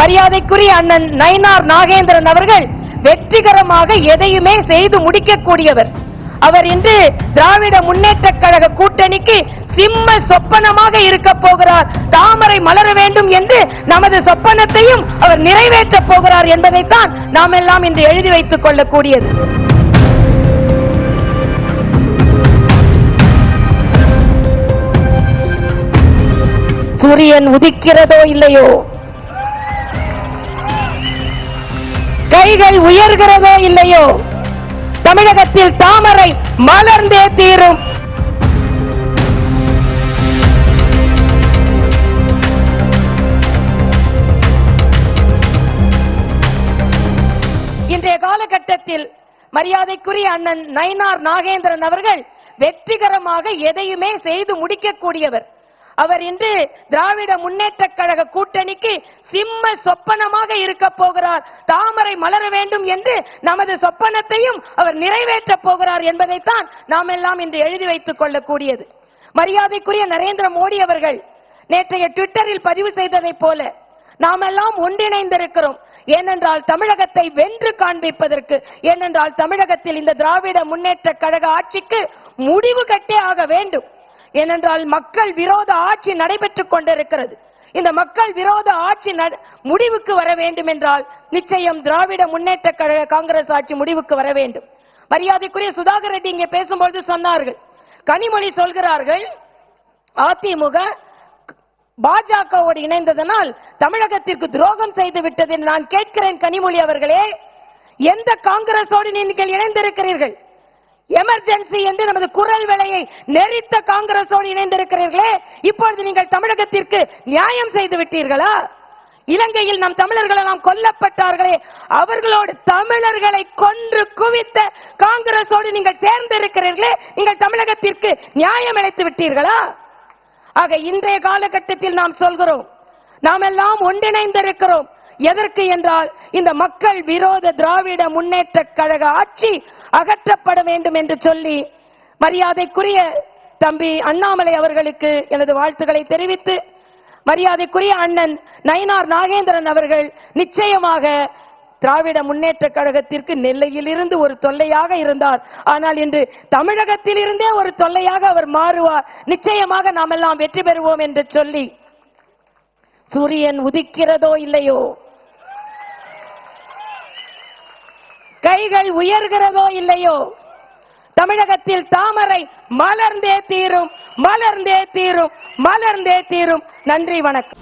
மரியாதைக்குரிய அண்ணன் நயினார் நாகேந்திரன் அவர்கள் வெற்றிகரமாக எதையுமே செய்து முடிக்கக்கூடியவர். அவர் இன்று திராவிட முன்னேற்ற கழக கூட்டணிக்கு சிம்ம சொப்பனமாக இருக்க போகிறார். தாமரை மலர வேண்டும் என்று நமது சொப்பனத்தையும் அவர் நிறைவேற்றப் போகிறார் என்பதைத்தான் நாம் எல்லாம் இன்று எழுதி வைத்துக் கொள்ளக்கூடியது. சூரியன் உதிக்கிறதோ இல்லையோ? கைகள் உயர்கிறதோ இல்லையோ? தமிழகத்தில் தாமரை மலர்ந்தே தீரும். இன்றைய காலகட்டத்தில் மரியாதைக்குரிய அண்ணன் நயினார் நாகேந்திரன் அவர்கள் வெற்றிகரமாக எதையுமே செய்து முடிக்கக்கூடியவர். அவர் இன்று திராவிட முன்னேற்ற கழக கூட்டணிக்கு சிம்ம சொப்பனமாக இருக்க போகிறார். தாமரை மலர வேண்டும் என்று நமது சொப்பனத்தையும் அவர் நிறைவேற்றப் போகிறார் என்பதைத்தான் நாம் எல்லாம் இன்று எழுதி வைத்துக் கொள்ளக்கூடியது. மரியாதைக்குரிய நரேந்திர மோடி அவர்கள் நேற்றைய ட்விட்டரில் பதிவு செய்ததைப் போல நாமெல்லாம் ஒன்றிணைந்திருக்கிறோம். ஏனென்றால் தமிழகத்தை வென்று காண்பிப்பதற்கு ஏனென்றால் தமிழகத்தில் இந்த திராவிட முன்னேற்ற கழக ஆட்சிக்கு முடிவு கட்டே ஆக வேண்டும். ஏனென்றால் மக்கள் விரோத ஆட்சி நடைபெற்றுக் கொண்டிருக்கிறது. இந்த மக்கள் விரோத ஆட்சி நட- முடிவுக்கு வர வேண்டும் என்றால் நிச்சயம் திராவிட முன்னேற்ற கழக காங்கிரஸ் ஆட்சி முடிவுக்கு வர வேண்டும். மரியாதைக்குரிய சுதாகர் ரெட்டி இங்கே பேசும்பொழுது சொன்னார்கள். கனிமொழி சொல்கிறார்கள் அதிமுக பாஜகவோடு இணைந்ததனால் தமிழகத்திற்கு துரோகம் செய்து விட்டது நான் கேட்கிறேன் கனிமொழி அவர்களே. எந்த காங்கிரஸோடு நீங்கள் இணைந்திருக்கிறீர்கள்? எமர்ஜென்சி என்று நமது குரல் விலையை நெறித்த காங்கிரஸோடு இணைந்திருக்கிறீர்களே இப்பொழுது நீங்கள் தமிழகத்திற்கு நியாயம் செய்து விட்டீர்களா? இலங்கையில் நம் தமிழர்கள் எல்லாம் கொல்லப்பட்டார்களே அவர்களோடு தமிழர்களை கொன்று குவித்த காங்கிரஸோடு நீங்கள் சேர்ந்திருக்கிறீர்களே நீங்கள் தமிழகத்திற்கு நியாயம் இழைத்து விட்டீர்களா? ஆக இன்றைய காலகட்டத்தில் நாம் சொல்கிறோம் நாம் எல்லாம் ஒன்றிணைந்திருக்கிறோம். எதற்கு என்றால் இந்த மக்கள் விரோத திராவிட முன்னேற்ற கழக ஆட்சி அகற்றப்பட வேண்டும் என்று சொல்லி மரியாதைக்குரிய தம்பி அண்ணாமலை அவர்களுக்கு எனது வாழ்த்துக்களை தெரிவித்து மரியாதைக்குரிய அண்ணன் நயினார் நாகேந்திரன் அவர்கள் நிச்சயமாக திராவிட முன்னேற்ற கழகத்திற்கு நெல்லையில் இருந்து ஒரு தொல்லையாக இருந்தார். ஆனால் இன்று தமிழகத்தில் இருந்தே ஒரு தொல்லையாக அவர் மாறுவார். நிச்சயமாக நாம் எல்லாம் வெற்றி பெறுவோம் என்று சொல்லி சூரியன் உதிக்கிறதோ இல்லையோ? கைகள் உயர்கிறதோ இல்லையோ? தமிழகத்தில் தாமரை மலர்ந்தே தீரும் மலர்ந்தே தீரும் மலர்ந்தே தீரும். நன்றி வணக்கம்.